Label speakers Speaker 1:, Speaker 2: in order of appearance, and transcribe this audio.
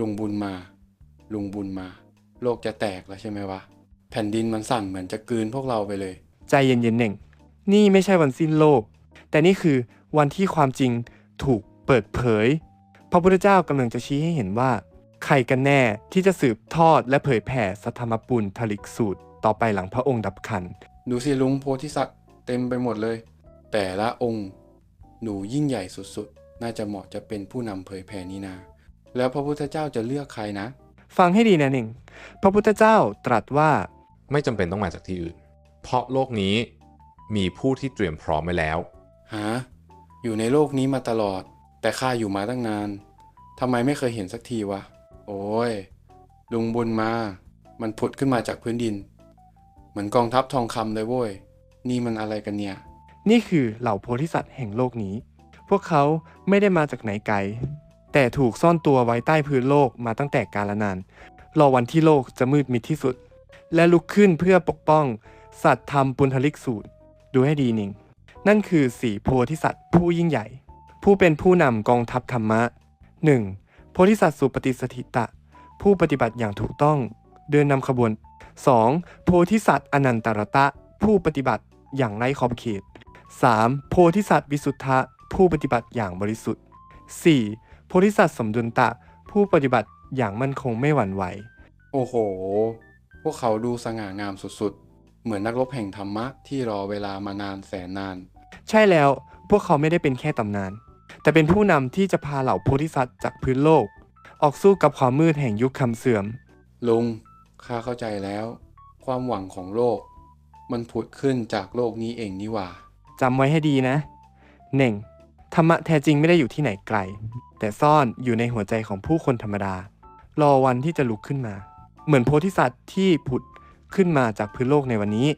Speaker 1: ลุงบุญมา ลุงบุญมา โลกจะแตกแล้วใช่ไหมวะ แผ่นดินมันสั่นเหมือนจะกลืนพวกเราไปเลย
Speaker 2: ใจเย็นๆเน่ง นี่ไม่ใช่วันสิ้นโลก แต่นี่คือวันที่ความจริงถูกเปิดเผย พระพุทธเจ้ากำลังจะชี้ให้เห็นว่า ใครกันแน่ที่จะสืบทอดและเผยแผ่สัทธรรมปุณทลิกสูตร ต่อไปหลังพระองค์ดับขัน
Speaker 1: ดูสิลุงโพธิสัตว์เต็มไปหมดเลย แต่ละองค์ หนูยิ่งใหญ่สุดๆ น่าจะเหมาะจะเป็นผู้นำเผยแผ่นี้นา แล้วพระพุทธเจ้าจะเลือกใครนะ
Speaker 2: ฟังให้ดีนะเน่ง พระพุทธเจ้าตรัสว่า
Speaker 3: ไม่จำเป็นต้องมาจากที่อื่น เพราะโลกนี้มีผู้ที่เตรียมพร้อมไว้แล้ว
Speaker 1: หาอยู่ในโลกนี้มาตลอด แต่ข้าอยู่มาตั้งนาน ทำไมไม่เคยเห็นสักทีวะ โอ้ย ลุงบุญมา มันผุดขึ้นมาจากพื้นดิน เหมือนกองทัพทองคำเลยโว้ย นี่มันอะไรกันเนี่ย
Speaker 2: นี่คือเหล่าโพธิสัตว์แห่งโลกนี้ พวกเขาไม่ได้มาจากไหนไกล แต่ถูกซ่อนตัวไว้ใต้พื้นโลกมาตั้งแต่กาลนาน รอวันที่โลกจะมืดมิดที่สุด และลุกขึ้นเพื่อปกป้อง สัตว์ธรรมปุณทลิกสูตร ดูให้ดีนิง นั่นคือสีโพธิสัตว์ผู้ยิ่งใหญ่ ผู้เป็นผู้นำกองทัพธรรมะ 1. โพธิสัตว์สุปฏิสถิตะ ผู้ปฏิบัติอย่างถูกต้อง เดินนำขบวน 2. โพธิสัตว์อนันตรตะ ผู้ปฏิบัติอย่างไร้ขอบเขต 3. โพธิสัตว์วิสุทธะผู้ปฏิบัติอย่างบริสุทธิ์ 4. โพธิสัตว์สมดุลตะ ผู้ปฏิบัติอย่างมั่นคงไม่หวั่นไหว
Speaker 1: โอ้โห พวกเขาดูสง่างามสุดๆ เหมือนนักรบแห่งธรรมะที่รอเวลามานานแสนนาน
Speaker 2: ใช่แล้วพวกเขาไม่ได้เป็นแค่ตำนาน แต่เป็นผู้นำที่จะพาเหล่าโพธิสัตว์จากพื้นโลก ออกสู้กับความมืดแห่งยุคคำเสื่อม
Speaker 1: ลุงข้าเข้าใจแล้ว ความหวังของโลก มันผุดขึ้นจากโลกนี้เองนี่หว่า
Speaker 2: จำไว้ให้ดีนะ เน่งธรรมะแท้จริงไม่ได้อยู่ที่ไหนไกล แต่ซ่อนอยู่ในหัวใจของผู้คนธรรมดา รอวันที่จะลุกขึ้นมา เหมือนโพธิสัตว์ที่ผุดขึ้นมาจากพื้นโลกในวันนี้